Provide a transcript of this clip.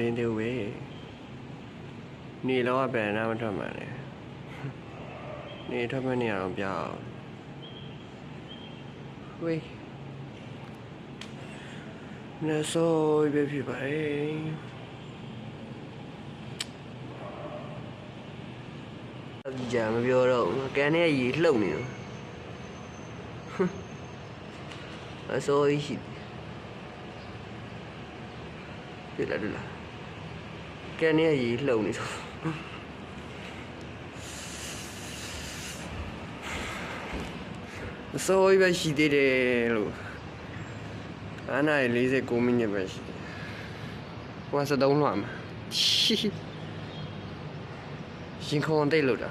တင်းသေးဘူးပဲနေတော့ဘယ်နာမထွက်မှန်းလဲနေထွက်မှန်းနေရအောင်ပြအောင်ဝေးနေဆိုပဲဖြစ်ပါလေအကြမ်းမပြောတော့ဘူးကန်နဲ့ရေလှုပ်နေတော့အစိုးရရှိတယ် တွေ့လားတွေ့လားကန်နဲ့ရေလှုပ်နေတော့အစိုးရပဲရှိသေးတယ်လို့အားနာရီ49မိနစ်ပဲရှိတယ်ဟိုကစတုံးလွှမ်းမှာရှင်ခုံတိတ်လို့တာ